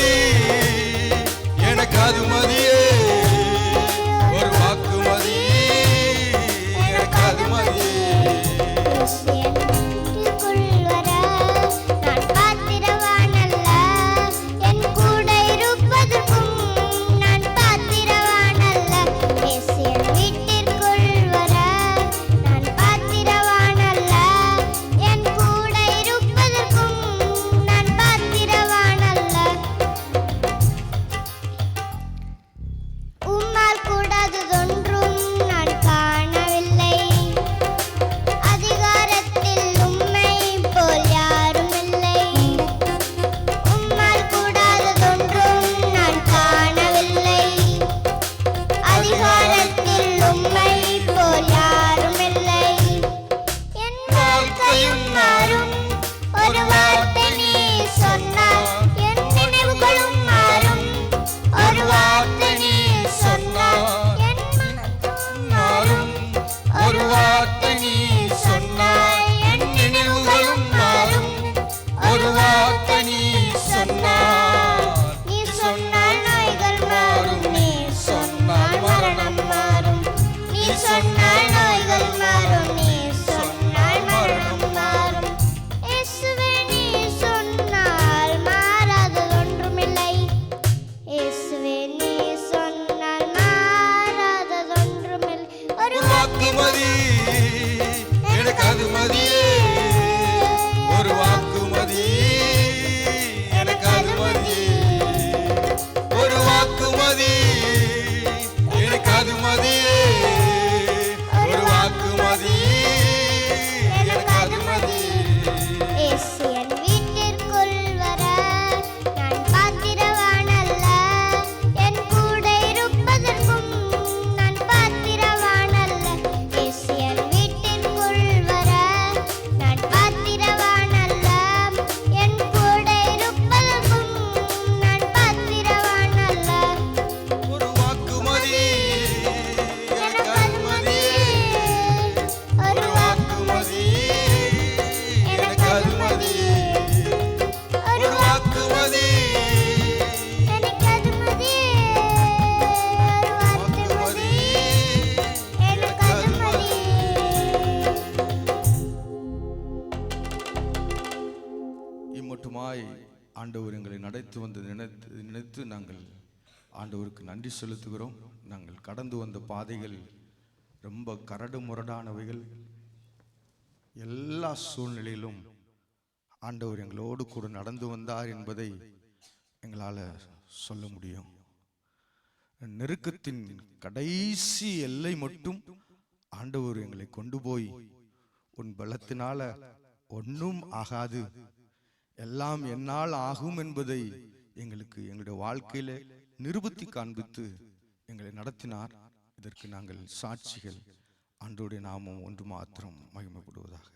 Ready? அழைத்து வந்து நினைத்து நினைத்து நாங்கள் ஆண்டவருக்கு நன்றி செலுத்துகிறோம். நாங்கள் கடந்து வந்த பாதைகள் ரொம்ப கரடு முரடானவைகள். எல்லா சூழ்நிலையிலும் ஆண்டவர் எங்களோடு கூட நடந்து வந்தார் என்பதை எங்களால் சொல்ல முடியும். நெருக்கத்தின் கடைசி எல்லை மட்டும் ஆண்டவர் எங்களை கொண்டு போய் உன் பலத்தினால ஒன்றும் ஆகாது. எல்லாம் என்னால் ஆகும் என்பதை எங்களுக்கு எங்களுடைய வாழ்க்கையில நிரூபித்து காண்பித்து எங்களை நடத்தினார். இதற்கு நாங்கள் சாட்சிகள். அன்றோடைய நாமம் ஒன்று மாத்திரம் மகிமைப்படுவதாக.